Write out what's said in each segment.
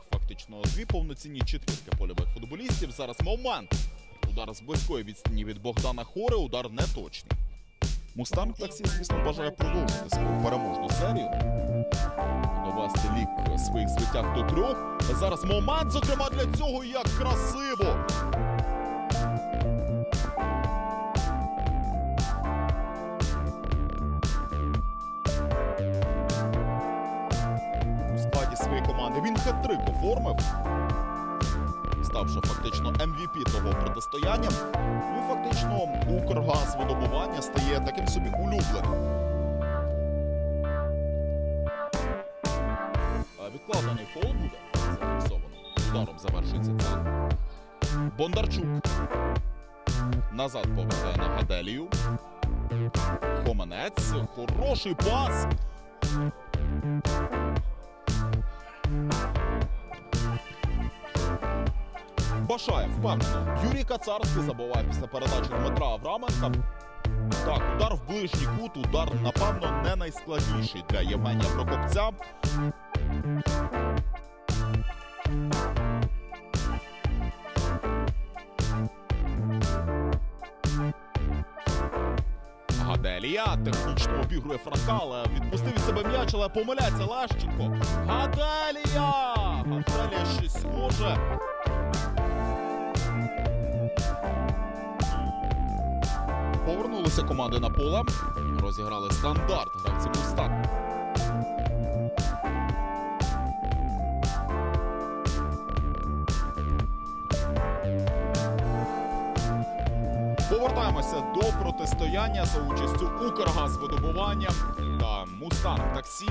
Яких фактично дві повноцінні четвірки польових футболістів. Зараз момент. Удар з близької відстані від Богдана Хори, удар неточний. Мустанг таксі, звісно, бажає продовжити свою переможну серію. Довести лік своїх звитяг до трьох. Зараз момент, зокрема, для цього як красиво. Команди. Він хет-трик оформив, ставши фактично MVP того протистояння. Ну фактично Укргаз видобування стає таким собі улюбленим. Відкладений фол буде зафіксовано. Ударом завершується це. Бондарчук. Назад повертає на Гаделію. Хоманець. Хороший пас. Башаєв впевнено. Юрій Кацарський забуває після передачі Дмитра Авраменка. Так, удар в ближній кут, удар, напевно, не найскладніший для Євгенія Прокопця. Гаделія технічно обігрує Франка, але відпустив від себе м'яч, але помиляється Лещенко. Гаделія! Гаделія щось може. Повернулися команди на поле. Розіграли стандарт гравці Мустан. Повертаємося до протистояння за участю Укргазвидобування та Мустанг Таксі.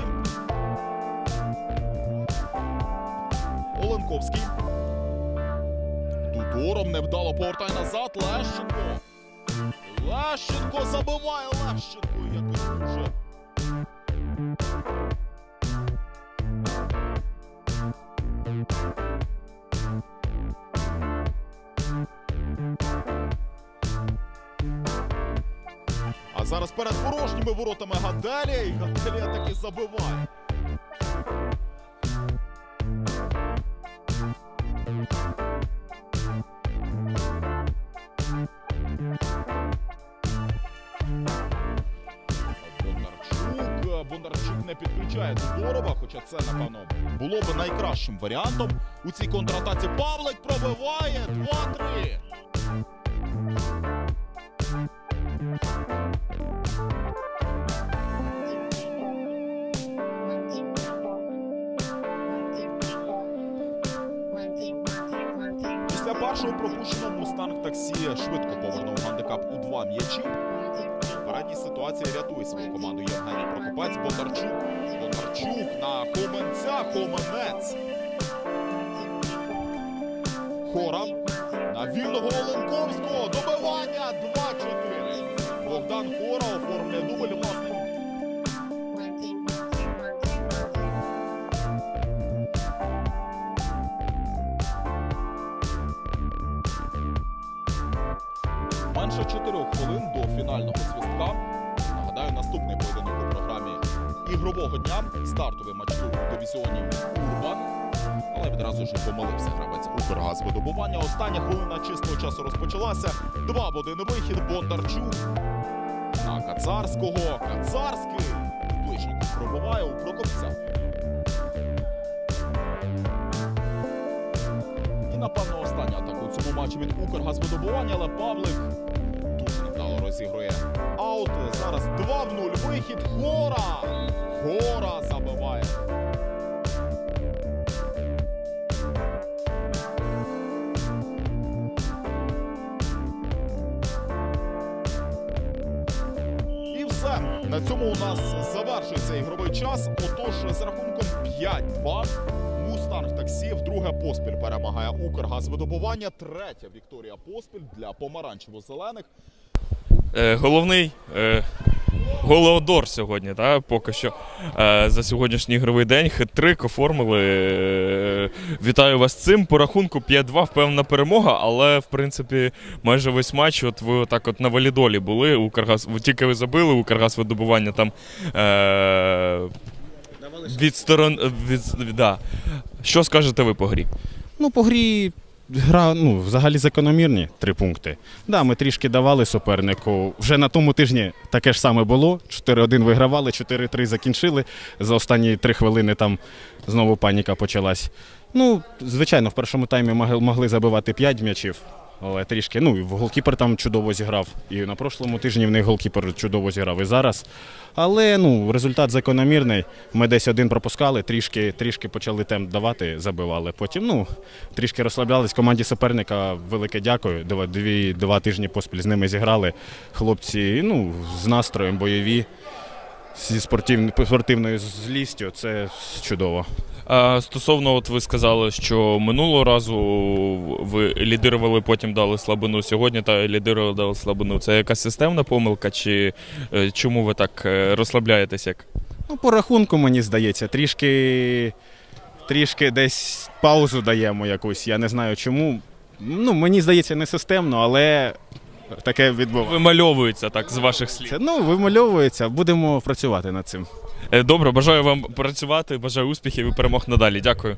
Оленковський. Дудором невдало повертає назад. Лещенко. Лещенко забиває Лещенко. Якось дуже. А зараз перед порожніми воротами Гаделія і Гаделія таки забиває. Не підключає Дорова, хоча це, напевно, було би найкращим варіантом. У цій контратаці Павлик пробиває 2-3. Після першого пропущеного Мустанг таксі швидко повернув гандикап у два м'ячі. Передній ситуації рятує свою команду Євгеній Прокопець. Бондарчук. Бондарчук на Хоменця. Хоменець. Хора. На вільного Оленковського. Добивання 2-4. Богдан Хора оформлює дубль власним. Менше 4 хвилин до фінального свистка. Нагадаю, наступний поєдинок у програмі ігрового дня. Стартовий матч у дивізіоні Урбан. Але відразу ж помилився гравець Укргазвидобування. Остання хвилина чистого часу розпочалася. Два в один вихід. Бондарчук на Кацарського. Кацарський. Ближнько пробиває у Прокопця. І напевно остання атака у цьому матчі від Укргазвидобування, але Павлик 2 в 0. Вихід Хора. Хора забиває. І все. все. На цьому у нас завершується ігровий час. Отож, з рахунком 5-2 Мустанг таксі вдруге поспіль перемагає Укргазвидобування. Третя Вікторія поспіль для помаранчево-зелених. Е, головний е, голеодор сьогодні, та, поки що е, за сьогоднішній ігровий день. Хет-трик оформили. Е, вітаю вас цим. По рахунку 5-2 впевнена перемога, але в принципі майже весь матч. От ви так от на валідолі були. Укргаз, ви тільки ви забили, Укргазвидобування там. Е, від сторон. Від, да. Що скажете ви по грі? Ну, по грі гра ну, взагалі закономірні три пункти. Да, ми трішки давали супернику. Вже на тому тижні таке ж саме було. 4-1 вигравали, 4-3 закінчили. За останні три хвилини там знову паніка почалась. Ну, звичайно, в першому таймі могли, забивати 5 м'ячів. Але трішки, ну, голкіпер там чудово зіграв. І на прошлому тижні в них голкіпер чудово зіграв і зараз. Але ну, результат закономірний. Ми десь один пропускали, трішки, трішки почали темп давати, забивали. Потім ну, трішки розслаблялись. Команді суперника велике дякую. Два, дві, два тижні поспіль з ними зіграли. Хлопці ну, з настроєм бойові, зі спортивною злістю. Це чудово. А, стосовно, от ви сказали, що минулого разу ви лідирували, потім дали слабину. Сьогодні та лідирували, дали слабину. Це якась системна помилка, чи е, чому ви так е, розслабляєтесь? Як? Ну, по рахунку, мені здається, трішки, трішки десь паузу даємо якусь. Я не знаю чому. Ну, мені здається, не системно, але таке відбувається. Вимальовується так з ваших слів. Це, ну, вимальовується, будемо працювати над цим. Е, Добре, бажаю вам працювати, бажаю успіхів і перемог надалі. Дякую.